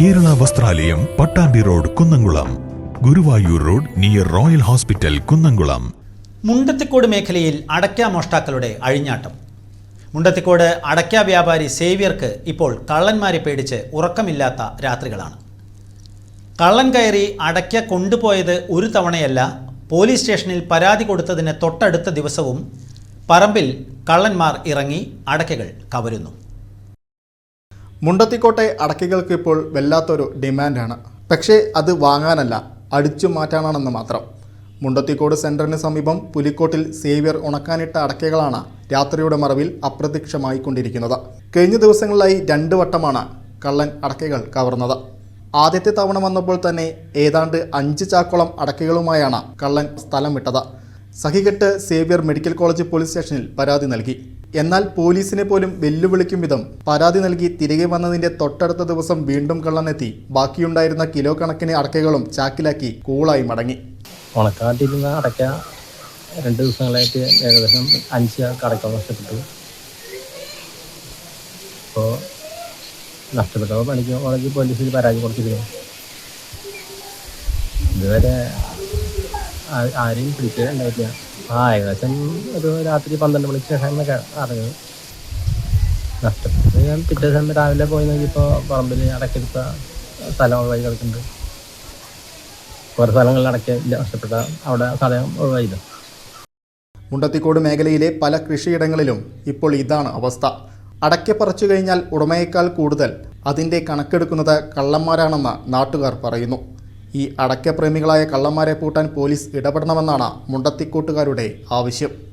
Kerala Vasthralayam Pattambi road Kunnamkulam. Guruvayur road near royal hospital Kunnamkulam. Mundathikode മേഖലയിൽ അടയ്ക്ക മോഷ്ടാക്കളുടെ അഴിഞ്ഞാട്ടം. മുണ്ടത്തിക്കോട് അടയ്ക്ക വ്യാപാരി സേവ്യർക്ക് ഇപ്പോൾ കള്ളന്മാരെ പേടിച്ച് ഉറക്കമില്ലാത്ത രാത്രികളാണ്. കള്ളൻ കയറി അടയ്ക്ക കൊണ്ടുപോയത് ഒരു തവണയല്ല പോലീസ് സ്റ്റേഷനിൽ പരാതി കൊടുത്തതിന് തൊട്ടടുത്ത ദിവസവും പറമ്പിൽ കള്ളന്മാർ ഇറങ്ങി അടയ്ക്കകൾ കവരുന്നു. മുണ്ടത്തിക്കോട്ടെ അടക്കികൾക്ക് ഇപ്പോൾ വല്ലാത്തൊരു ഡിമാൻഡാണ്. പക്ഷേ അത് വാങ്ങാനല്ല അടിച്ചു മാറ്റാനാണെന്ന് മാത്രം. മുണ്ടത്തിക്കോട് സെന്ററിന് സമീപം പുലിക്കോട്ടിൽ സേവ്യർ ഉണക്കാനിട്ട അടക്കകളാണ് രാത്രിയുടെ മറവിൽ അപ്രത്യക്ഷമായിക്കൊണ്ടിരിക്കുന്നത്. കഴിഞ്ഞ ദിവസങ്ങളിലായി രണ്ട് വട്ടമാണ് കള്ളൻ അടക്കകൾ കവർന്നത്. ആദ്യത്തെ തവണ വന്നപ്പോൾ തന്നെ ഏതാണ്ട് അഞ്ച് ചാക്കോളം അടക്കകളുമായാണ് കള്ളൻ സ്ഥലം വിട്ടത്. സഹികെട്ട് സേവ്യർ മെഡിക്കൽ കോളേജ് പോലീസ് സ്റ്റേഷനിൽ പരാതി നൽകി. എന്നാൽ പോലീസിനെ പോലും വെല്ലുവിളിക്കും വിധം പരാതി നൽകി തിരികെ വന്നതിന്റെ തൊട്ടടുത്ത ദിവസം വീണ്ടും കള്ളനെത്തി. ബാക്കിയുണ്ടായിരുന്ന കിലോ കണക്കിന് അടക്കകളും ചാക്കിലാക്കി കൂളായി മടങ്ങി. ഉണക്കാട്ടിരുന്ന അടയ്ക്ക രണ്ട് ദിവസങ്ങളായിട്ട് ഏകദേശം അഞ്ച് അടക്ക നഷ്ടപ്പെട്ടു. അപ്പോൾ നഷ്ടപ്പെട്ടപ്പോൾ പണിക്ക് പോലീസിൽ പരാതി കൊടുത്തിരുന്നു. ഇതുവരെ ആരെയും പിടിക്കാനുണ്ടായിട്ടില്ല ആ ഏകദേശം ഒരു രാത്രി പന്ത്രണ്ട് മണിക്ക് ശേഷം എന്നൊക്കെ അറിഞ്ഞത് നഷ്ടപ്പെട്ടത് ഞാൻ പിറ്റേ സമയം രാവിലെ പോയി നോക്കിയപ്പോൾ പറമ്പിൽ അടക്കെടുത്ത സ്ഥലം ഒഴിവായി കിടക്കുന്നുണ്ട് കുറേ സ്ഥലങ്ങളിൽ അടക്കില്ല നഷ്ടപ്പെട്ട അവിടെ സ്ഥലം ഒഴിവായില്ല മുണ്ടത്തിക്കോട് മേഖലയിലെ പല കൃഷിയിടങ്ങളിലും ഇപ്പോൾ ഇതാണ് അവസ്ഥ. അടയ്ക്ക പറിച്ചു കഴിഞ്ഞാൽ ഉടമയേക്കാൾ കൂടുതൽ അതിന്റെ കണക്കെടുക്കുന്നത് കള്ളന്മാരാണെന്ന് നാട്ടുകാർ പറയുന്നു. ഈ അടക്കപ്രേമികളായ കള്ളന്മാരെ പൂട്ടാൻ പോലീസ് ഇടപെടണമെന്നാണ് മുണ്ടത്തിക്കോട്ടുകാരുടെ ആവശ്യം.